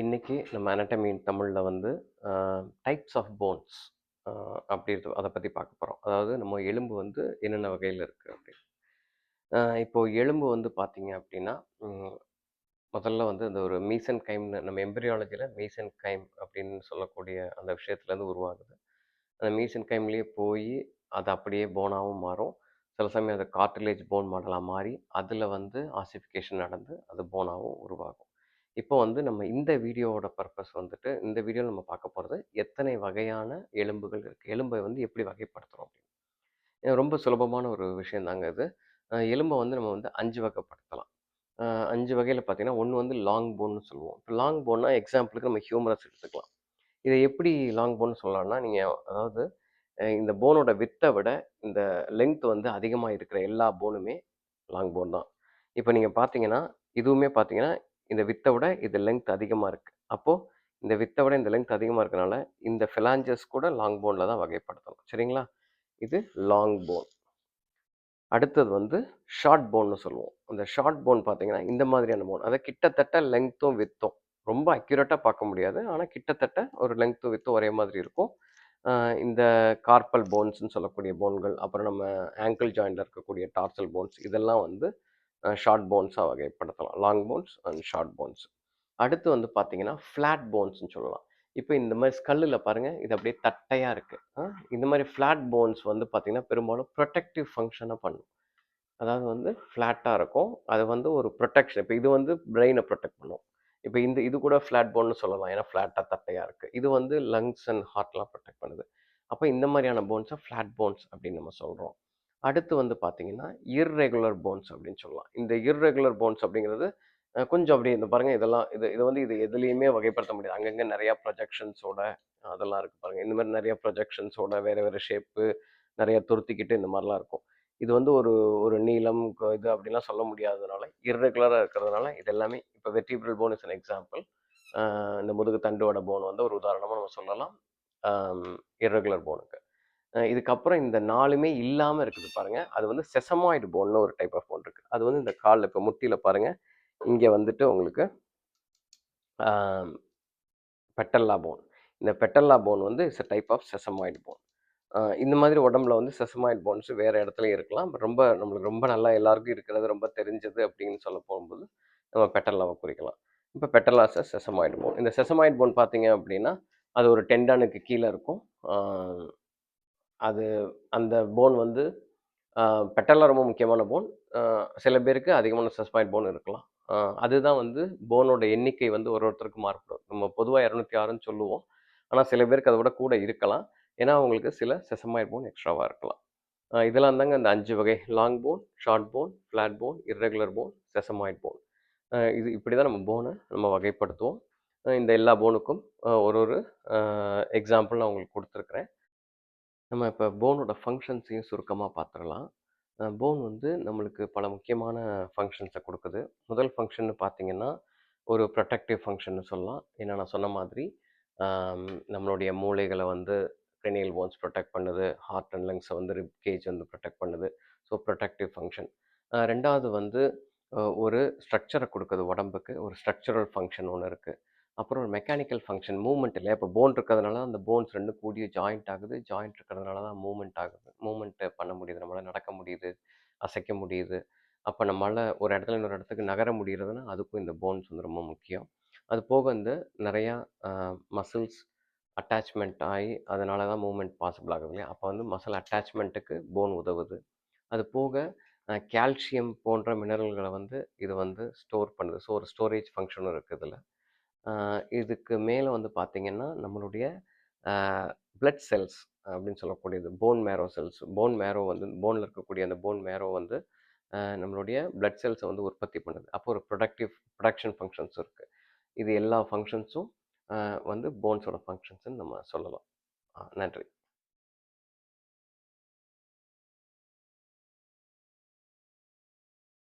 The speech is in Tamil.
இன்றைக்கி நம்ம அனட்டமி தமிழில் வந்து டைப்ஸ் ஆஃப் போன்ஸ் அப்படி அதை பற்றி பார்க்க போகிறோம் அதாவது நம்ம எலும்பு வந்து என்னென்ன வகையில் இருக்குது அப்படின்னு. இப்போது இப்போ எலும்பு வந்து பார்த்திங்க அப்படின்னா முதல்ல வந்து அந்த ஒரு மீசன் கைம்னு நம்ம எம்பரியாலஜியில் மீசன் கைம் அப்படின்னு சொல்லக்கூடிய அந்த விஷயத்துலேருந்து உருவாகுது. அந்த மீசன் கைம்லேயே போய் அது அப்படியே போனாகவும் மாறும். சில சமயம் அது கார்டிலேஜ் போன் மாடலாக மாறி அதில் வந்து ஆசிஃபிகேஷன் நடந்து அது போனாகவும் உருவாகும். இப்போ வந்து நம்ம இந்த வீடியோவோட பர்பஸ் வந்துட்டு இந்த வீடியோவில் நம்ம பார்க்க போகிறது எத்தனை வகையான எலும்புகள் இருக்குது எலும்பை வந்து எப்படி வகைப்படுத்துகிறோம் அப்படின்னு. ரொம்ப சுலபமான ஒரு விஷயம் தாங்க இது எலும்பை வந்து நம்ம வந்து அஞ்சு வகைப்படுத்தலாம். அஞ்சு வகையில் பார்த்தீங்கன்னா ஒன்று வந்து லாங் போன்னு சொல்லுவோம். இப்போ லாங் போன்னா எக்ஸாம்பிளுக்கு நம்ம ஹியூமரஸ் எடுத்துக்கலாம். இதை எப்படி லாங் போன் சொல்லலாம்னா நீங்கள் அதாவது இந்த போனோட வித்தை விட இந்த லென்த் வந்து அதிகமாக இருக்கிற எல்லா போனுமே லாங் போன் தான். இப்போ நீங்கள் பார்த்தீங்கன்னா இதுவுமே பார்த்தீங்கன்னா இந்த வித்தை விட இது லென்த் அதிகமாக இருக்குது அப்போது இந்த வித்தை விட இந்த லென்த் அதிகமாக இருக்கனால இந்த ஃபிலாஞ்சஸ் கூட லாங் போனில் தான் வகைப்படுத்தணும். சரிங்களா? இது லாங் போன் அடுத்தது வந்து ஷார்ட் போன்னு சொல்லுவோம். அந்த ஷார்ட் போன் பார்த்தீங்கன்னா இந்த மாதிரியான போன் அதை கிட்டத்தட்ட லெங்க்த்தும் வித்தும். ரொம்ப அக்யூரேட்டாக பார்க்க முடியாது. ஆனால் கிட்டத்தட்ட ஒரு லெங்க்த்தும் வித்தும் ஒரே மாதிரி இருக்கும். இந்த கார்பல் போன்ஸ்னு சொல்லக்கூடிய போன்கள் அப்புறம் நம்ம ஆங்கிள் ஜாயிண்டில் இருக்கக்கூடிய டார்சல் போன்ஸ் இதெல்லாம் வந்து ஷார்ட் போன்ஸாக வகைப்படுத்தலாம். Long bones and short bones. அடுத்து வந்து பார்த்தீங்கன்னா ஃப்ளாட் போன்ஸ்னு சொல்லலாம். இப்போ இந்த மாதிரி ஸ்கல்லில் பாருங்கள் இது அப்படியே தட்டையாக இருக்குது இந்த மாதிரி ஃப்ளாட் போன்ஸ் வந்து பார்த்திங்கன்னா பெரும்பாலும் ப்ரொடெக்டிவ் ஃபங்க்ஷனாக பண்ணும். அதாவது வந்து ஃப்ளாட்டாக இருக்கும். அது வந்து ஒரு ப்ரொடெக்ஷன். இப்போ இது வந்து பிரெயினை ப்ரொடெக்ட் பண்ணும். இப்போ இந்த இது கூட ஃப்ளாட் போன்னு சொல்லலாம். ஏன்னா ஃப்ளாட்டாக தட்டையாக இருக்குது இது வந்து லங்ஸ் அண்ட் ஹார்ட்லாம் ப்ரொடெக்ட் பண்ணுது. அப்போ இந்த மாதிரியான போன்ஸை ஃப்ளாட் போன்ஸ் அப்படின்னு நம்ம சொல்கிறோம் அடுத்து வந்து பார்த்தீங்கன்னா இர்ரெகுலர் போன்ஸ் அப்படின்னு சொல்லலாம். இந்த இர்ரெகுலர் போன்ஸ் அப்படிங்கிறது கொஞ்சம் அப்படியே இந்த பாருங்கள் இதெல்லாம் இது இது வந்து இது எதுலேயுமே வகைப்படுத்த முடியாது. அங்கங்கே நிறையா ப்ரொஜெக்ஷன்ஸோட அதெல்லாம் இருக்குது பாருங்கள் இந்த மாதிரி நிறைய ப்ரொஜெக்ஷன்ஸோட வேறு வேறு ஷேப்பு நிறைய துருத்திக்கிட்டு இந்த மாதிரிலாம் இருக்கும். இது வந்து ஒரு ஒரு நீளம் இது அப்படிலாம் சொல்ல முடியாததுனால இர்ரெகுலராக இருக்கிறதுனால இது எல்லாமே இப்போ vertebral bone is an example இந்த முதுகு தண்டுவோட போன் வந்து ஒரு உதாரணமாக நம்ம சொல்லலாம். இர்ரெகுலர் போனுக்கு இதுக்கப்புறம் இந்த நாலுமே இல்லாமல் இருக்குது பாருங்கள் அது வந்து செசமாய்டு போன்னு ஒரு டைப் ஆஃப் போன் இருக்குது அது வந்து இந்த காலில் இப்போ முட்டியில் பாருங்கள் இங்கே வந்துட்டு உங்களுக்கு பெட்டல்லா போன். இந்த பெட்டல்லா போன் வந்து it's type of sesamoid bone. இந்த மாதிரி உடம்புல வந்து செசமாய்டு போன்ஸ் வேறு இடத்துலையும் இருக்கலாம். ரொம்ப நம்மளுக்கு ரொம்ப நல்லா எல்லாருக்கும் இருக்கிறது ரொம்ப தெரிஞ்சது அப்படின்னு சொல்ல போகும்போது நம்ம பெட்டல்லாவை குறிக்கலாம். இப்போ பெட்டல்லாஸ் செசமாய்டு போன். இந்த செசமாய்டு போன் பார்த்தீங்க அப்படின்னா அது ஒரு டெண்டானுக்கு கீழே இருக்கும். அது அந்த போன் வந்து பெட்டலில் ரொம்ப முக்கியமான போன் சில பேருக்கு அதிகமான செசமாய்டு போன் இருக்கலாம். அதுதான் வந்து போனோட எண்ணிக்கை வந்து ஒரு ஒருத்தருக்கு மாறுபடும். நம்ம பொதுவாக இரநூத்தி ஆறுன்னு சொல்லுவோம். ஆனால் சில பேருக்கு அதை விட கூட இருக்கலாம். ஏன்னா அவங்களுக்கு சில செசமாயிட் போன் எக்ஸ்ட்ராவாக இருக்கலாம். இதெல்லாம் தாங்க அந்த அஞ்சு வகை. Long bone short bone flat bone irregular bone sesamoid bone இது இப்படி தான் நம்ம போனை நம்ம வகைப்படுத்துவோம். இந்த எல்லா போனுக்கும் ஒரு ஒரு எக்ஸாம்பிள் நான் உங்களுக்கு கொடுத்துருக்குறேன். நம்ம இப்போ போனோட ஃபங்க்ஷன்ஸையும் சுருக்கமாக பார்த்துடலாம் போன் வந்து நம்மளுக்கு பல முக்கியமான ஃபங்க்ஷன்ஸை கொடுக்குது. முதல் ஃபங்க்ஷன் பார்த்தீங்கன்னா ஒரு ப்ரொடெக்டிவ் ஃபங்க்ஷன் சொல்லலாம். ஏன்னா நான் சொன்ன மாதிரி நம்மளுடைய மூளைகளை வந்து கிரினியல் போன்ஸ் ப்ரொடெக்ட் பண்ணுது. ஹார்ட் அண்ட் லங்ஸை வந்து ரிப் கேஜ் வந்து ப்ரொடெக்ட் பண்ணுது. So protective function. ரெண்டாவது வந்து ஒரு ஸ்ட்ரக்சரை கொடுக்குது உடம்புக்கு. ஒரு ஸ்ட்ரக்சரல் ஃபங்க்ஷன் ஒன்று இருக்குது அப்புறம் ஒரு மெக்கானிக்கல் ஃபங்க்ஷன் மூவ்மெண்ட் இல்லையா? இப்போ போன் இருக்கிறதுனால அந்த போன்ஸ் ரெண்டும் கூடிய ஜாயிண்ட் ஆகுது. ஜாயிண்ட் இருக்கிறதுனால தான் மூவ்மெண்ட் ஆகுது. மூமெண்ட் பண்ண முடியுது. நம்மளால் நடக்க முடியுது. அசைக்க முடியுது. அப்போ நம்மளால் ஒரு இடத்துல இன்னொரு இடத்துக்கு நகர முடிகிறதுனா அதுக்கும் இந்த போன்ஸ் வந்து ரொம்ப முக்கியம். அது போக வந்து நிறையா மசில்ஸ் அட்டாச்மெண்ட் ஆகி அதனால தான் மூவ்மெண்ட் பாசிபிள் ஆகுது இல்லையா? அப்போ வந்து மசில் அட்டாச்மெண்ட்டுக்கு போன் உதவுது. அது போக கால்சியம் போன்ற மினரல்களை வந்து இது வந்து ஸ்டோர் பண்ணுது. ஸோ ஒரு ஸ்டோரேஜ் ஃபங்க்ஷனும் இருக்குது இதில். இதுக்கு மேலே வந்து பார்த்திங்கன்னா நம்மளுடைய பிளட் செல்ஸ் அப்படின்னு சொல்லக்கூடியது bone marrow cells bone marrow வந்து போனில் இருக்கக்கூடிய அந்த போன் மேரோ வந்து நம்மளுடைய பிளட் செல்ஸை வந்து உற்பத்தி பண்ணுது. அப்போ ஒரு ப்ரொடக்டிவ் ப்ரொடக்ஷன் ஃபங்க்ஷன்ஸ் இருக்குது இது எல்லா ஃபங்க்ஷன்ஸும் வந்து போன்ஸோட ஃபங்க்ஷன்ஸ்ன்னு நம்ம சொல்லலாம். நன்றி.